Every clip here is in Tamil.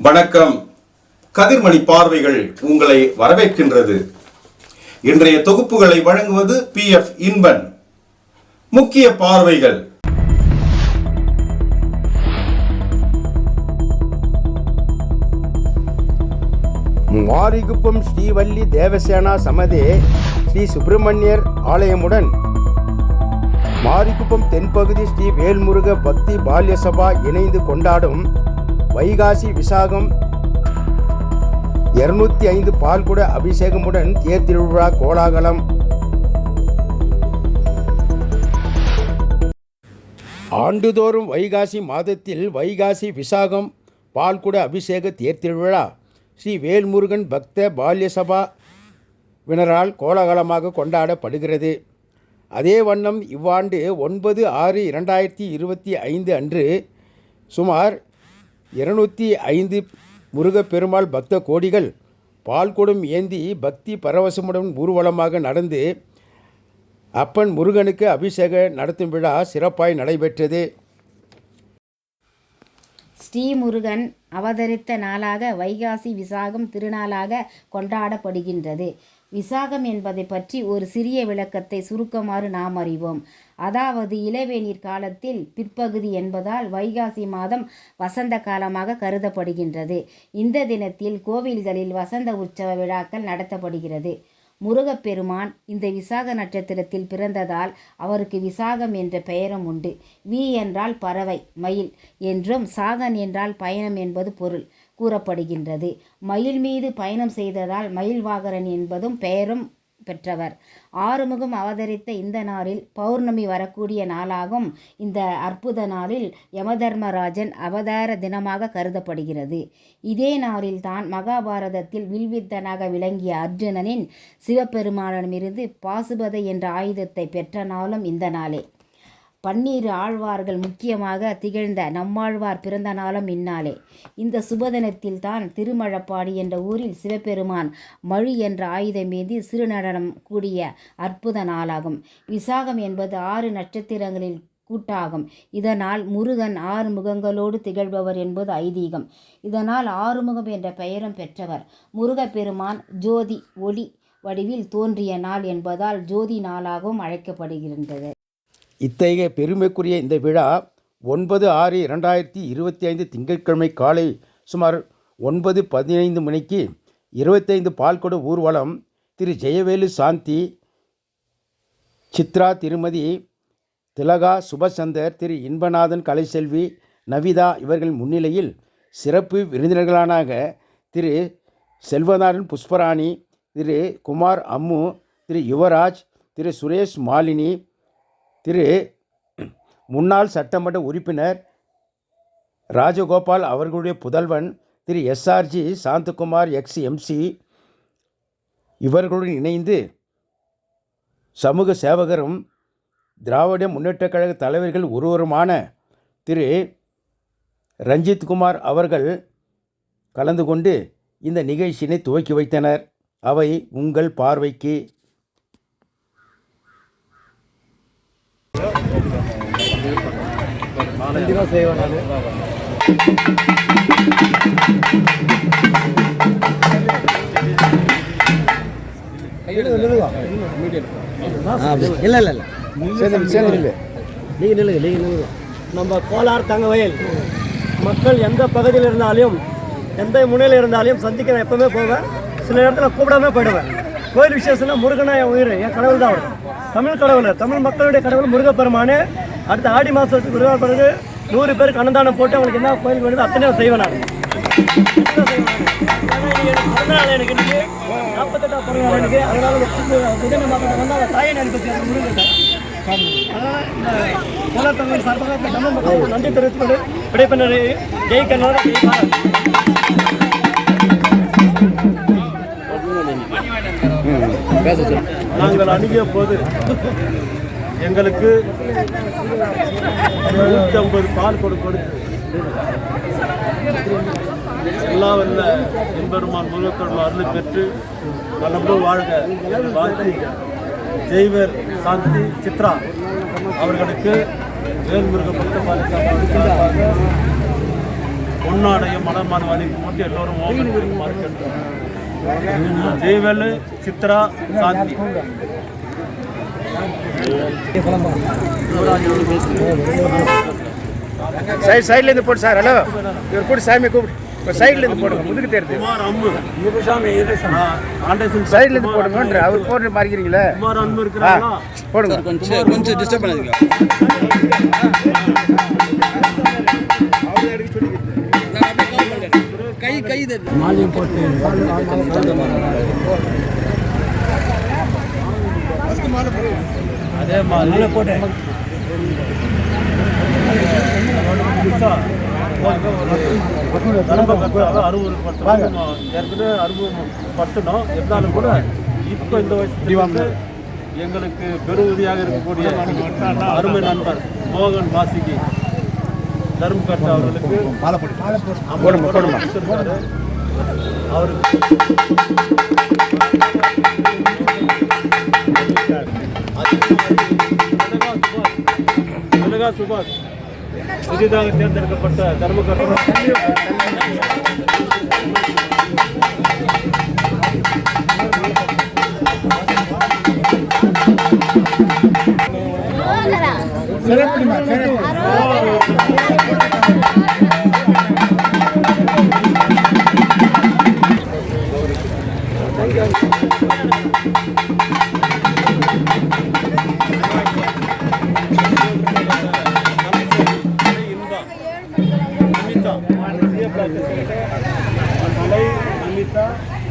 வணக்கம். கதிர்மணி பார்வைகள் உங்களை வரவேற்கின்றது. இன்றைய தொகுப்புகளை வழங்குவது பி எஃப் இன்பன். முக்கிய பார்வைகள். மாரிகுப்பம் ஸ்ரீவல்லி தேவசேனா சமதே ஸ்ரீ சுப்பிரமணியர் ஆலயமுடன். மாரிகுப்பம் தென்பகுதி ஸ்ரீ வேல்முருக பக்தி பால்ய சபா இணைந்து கொண்டாடும் வைகாசி விசாகம் இருநூத்தி ஐந்து பால்குட அபிஷேகமுடன் தேர் திருவிழா கோலாகலம். ஆண்டுதோறும் வைகாசி மாதத்தில் வைகாசி விசாகம் பால்குட அபிஷேக தேர் திருவிழா. ஸ்ரீ வேல்முருகன் பக்த பால்ய சபா வினரால் கோலாகலமாக கொண்டாடப்படுகிறது. அதே வண்ணம் இவ்வாண்டு ஒன்பது ஆறு இரண்டாயிரத்தி இருபத்தி ஐந்து அன்று சுமார் இருநூற்றி ஐந்து முருகப்பெருமாள் பக்த கோடிகள் பால்குடம் ஏந்தி பக்தி பரவசமுடன் ஊர்வலமாக நடந்து அப்பன் முருகனுக்கு அபிஷேக நடத்தும் விழா சிறப்பாய் நடைபெற்றது. ஸ்ரீமுருகன் அவதரித்த நாளாக வைகாசி விசாகம் திருநாளாக கொண்டாடப்படுகின்றது. விசாகம் என்பதை பற்றி ஒரு சிறிய விளக்கத்தை சுருக்கமாறு நாம் அறிவோம். அதாவது இளவேநீர் காலத்தில் பிற்பகுதி என்பதால் வைகாசி மாதம் வசந்த காலமாக கருதப்படுகின்றது. இந்த தினத்தில் கோவில்களில் வசந்த உற்சவ விழாக்கள் நடத்தப்படுகிறது. முருகப்பெருமான் இந்த விசாக நட்சத்திரத்தில் பிறந்ததால் அவருக்கு விசாகம் என்ற பெயரும் உண்டு. வி என்றால் பறவை மயில் என்றும் சாகன் என்றால் பயணம் என்பது பொருள் கூறப்படுகின்றது. மயில் மீது பயணம் செய்ததால் மயில் வாகரன் என்பதும் பெயரும் பெற்றவர். ஆறுமுகம் அவதரித்த இந்த நாளில் பௌர்ணமி வரக்கூடிய நாளாகும். இந்த அற்புத நாளில் யமதர்மராஜன் அவதார தினமாக கருதப்படுகிறது. இதே நாளில் தான் மகாபாரதத்தில் வில்வித்தனாக விளங்கிய அர்ஜுனனின் சிவபெருமானிடமிருந்து பாசுபதை என்ற ஆயுதத்தை பெற்ற நாளும் இந்த நாளே. பன்னீர் ஆழ்வார்கள் முக்கியமாக திகழ்ந்த நம்மாழ்வார் பிறந்த நாளும் இந்நாளே. இந்த சுபதினத்தில் தான் திருமழப்பாடி என்ற ஊரில் சிவபெருமான் மழி என்ற ஆயுதம் மீது சிறுநடனம் கூடிய அற்புத நாளாகும். விசாகம் என்பது ஆறு நட்சத்திரங்களில் கூட்டாகும். இதனால் முருகன் ஆறு முகங்களோடு திகழ்பவர் என்பது ஐதீகம். இதனால் ஆறுமுகம் என்ற பெயரும் பெற்றவர். முருகப்பெருமான் ஜோதி ஒளி வடிவில் தோன்றிய நாள் என்பதால் ஜோதி நாளாகவும் அழைக்கப்படுகின்றது. இத்தகைய பெருமைக்குரிய இந்த விழா ஒன்பது ஆறு இரண்டாயிரத்தி இருபத்தி ஐந்து திங்கட்கிழமை காலை சுமார் ஒன்பது பதினைந்து மணிக்கு இருபத்தைந்து பால்கொடு ஊர்வலம் திரு ஜெயவேலு சாந்தி சித்ரா திருமதி திலகா சுபசந்தர் திரு இன்பநாதன் கலைசெல்வி நவிதா இவர்கள் முன்னிலையில் சிறப்பு விருந்தினர்களான திரு செல்வநாதன் புஷ்பராணி திரு குமார் அம்மு திரு யுவராஜ் திரு சுரேஷ் மாலினி திரு முன்னாள் சட்டமன்ற உறுப்பினர் ராஜகோபால் அவர்களுடைய புதல்வன் திரு S R G Santhakumar ex M C இவர்களுடன் இணைந்து சமூக சேவகரும் திராவிட முன்னேற்றக் கழக தலைவர்கள் ஒருவருமான திரு ரஞ்சித் குமார் அவர்கள் கலந்து கொண்டு இந்த நிகழ்ச்சியினை துவக்கி வைத்தனர். அவை உங்கள் பார்வைக்கு இல்லை இல்லை இல்லை. சேர்ந்து சேர்ந்து நில்லு. நீங்கள் நில்லுங்க நீங்கள் நில்லுங்க. நம்ம கோலார் தங்கவயல். மக்கள் எந்த பகுதியில் இருந்தாலும் எந்த முனையில் இருந்தாலும் சந்திக்க நான் எப்பவுமே போவேன். சில இடத்துல கூப்பிடாம போயிடுவேன். கோயில் விசேஷம்னா முருகனா என் உயிர் என் கடவுள் தான் அவர். தமிழ் கடவுள் தமிழ் மக்களுடைய கடவுள் முருகப்பெருமானே அடுத்த ஆடி மாதத்துக்கு விருதா பிறகு நூறு பேருக்கு அன்னதானம் போட்டு அவங்களுக்கு என்ன கோயில் வேணுதோ அத்தனையும் செய்வேன் நான் பிறந்தநாள் எனக்கு இன்னைக்கு நாற்பத்தெட்டாம் பிறந்தநாள் எனக்கு வந்து தாயை அனுப்பி முருகன் சார்பாக தமிழ் மக்களுக்கு நன்றி தெரிவித்துக் கொண்டு விடைபெற்ற ஜெய் கண்ணோட ஜெய் பாரத் நாங்கள் அணுகிய போது எங்களுக்கு நூற்றி ஐம்பது பால் கொடு கொடுத்து எல்லா வல்ல எம்பெருமான் முருகக்கடவுள் அருள் பெற்று நல்லபடியும் வாழ்க. வாழ்த்து ஜெய்வர் சாந்தி சித்ரா அவர்களுக்கு வேல்முருக பக்த பாலிசார்பாக பொன்னாடையும் மனமான மாலை போட்டு எல்லோரும் ஓமன் ஜெயவேலு சித்ரா சாந்தி சைடு சைட்லேருந்து போடு சார் ஹலோ இவர் போட்டு சாமி கூப்பிடு இப்போ சைட்லேருந்து போடுங்க முதுகு ஆண்டேசன் சைட்லேருந்து போடுங்கன்ற அவர் போட்டு மாறிக்கிறீங்களே போடுங்க கொஞ்சம் கொஞ்சம் டிஸ்டர்ப் பண்ணாதீங்க கை கை தட்டு அதே மாதிரி போட்டு அறுபது பத்து. ஏற்கனவே அறுபது பத்துனோம் இருந்தாலும் கூட இப்போ இந்த வயசு எங்களுக்கு பெருவுதவியாக இருக்கக்கூடிய அருமை நண்பர் மோகன் வாசிகி தர்மகர்த்தா அவர்களுக்கு போடுமா போடுமா. அவருக்கு திலகா சுபாஷ் புதிதாக தேர்ந்தெடுக்கப்பட்ட தர்மகர்த்தா நிமிதா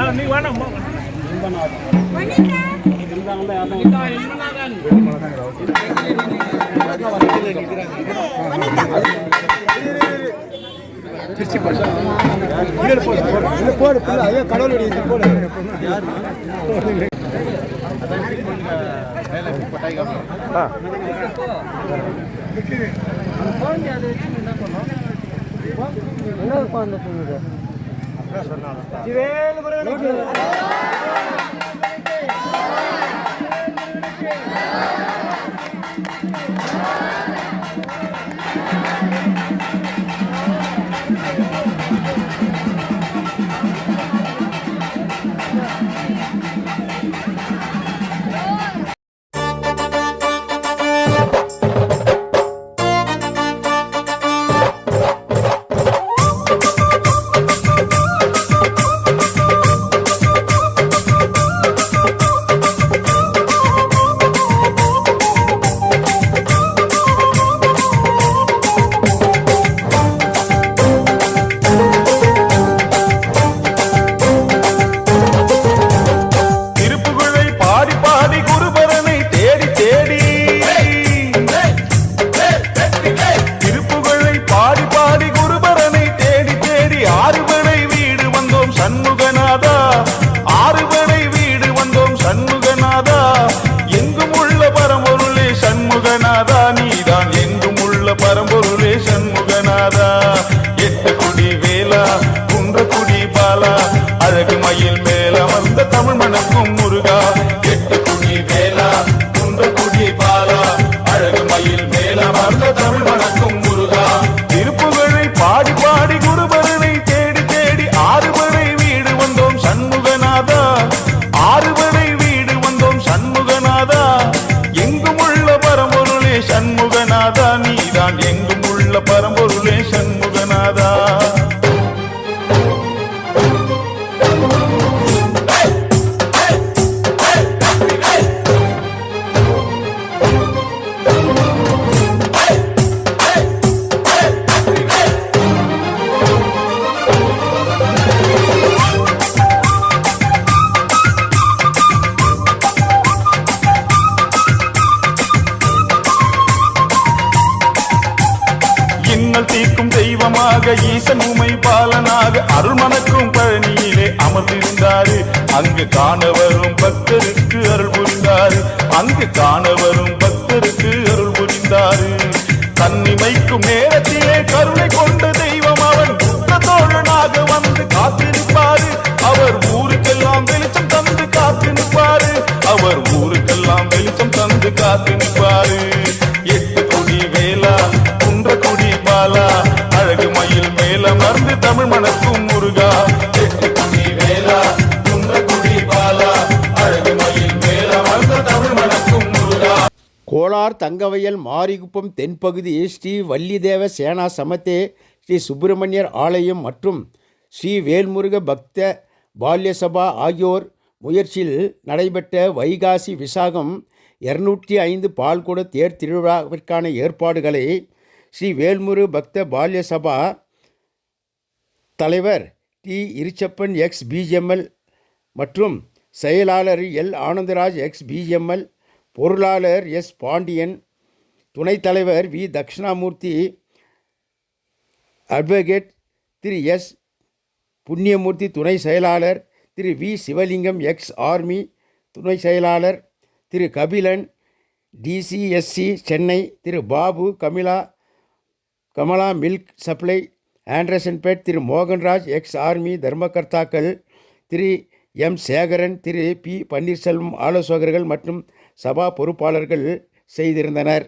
நிமிதா நான் நீ வேணாம் யாரும் திருப்புகழை பரம்பொருள் தெய்வமாக ஈசன் உமை பாலனாக அருள்மணக்கும் பழனியிலே அமர்ந்திருந்தாரு. அங்கு காண வரும் பக்தருக்கு அருள் புரிந்தாரு. அங்கு காண வரும் பக்தருக்கு அருள் புரிந்தாரு. தன்னிமைக்கும் நேரத்திலே கருணை கொண்டது தங்கவயல் மாரிகுப்பம் தென்பகுதி ஸ்ரீ வள்ளிதேவ சேனா சமத்தே ஸ்ரீ சுப்பிரமணியர் ஆலயம் மற்றும் ஸ்ரீ வேல்முருக பக்த பால்ய சபா ஆகியோர் முயற்சியில் நடைபெற்ற வைகாசி விசாகம் இருநூற்றி ஐந்து பால்குட தேர் திருவிழாவிற்கான ஏற்பாடுகளை ஸ்ரீ வேல்முரு பக்த பால்ய சபா தலைவர் டி. இருச்சப்பன் எக்ஸ். பிஜிஎம்எல் மற்றும் செயலாளர் எல். ஆனந்தராஜ் எக்ஸ். பிஜிஎம்எல் பொருளாளர் எஸ். பாண்டியன் துணைத் தலைவர் வி. தட்சிணாமூர்த்தி அட்வொகேட் திரு எஸ். புண்ணியமூர்த்தி துணை செயலாளர் திரு வி. சிவலிங்கம் எக்ஸ். ஆர்மி துணை செயலாளர் திரு Kabilan T C S C Chennai திரு பாபு கமிலா கமலா மில்க் சப்ளை ஆண்டர்சன்பேட் திரு மோகன்ராஜ் எக்ஸ். ஆர்மி தர்மகர்த்தாக்கள் திரு எம். சேகரன் திரு பி. பன்னீர்செல்வம் ஆலோசகர்கள் மற்றும் சபா பொறுப்பாளர்கள் செய்திருந்தனர்.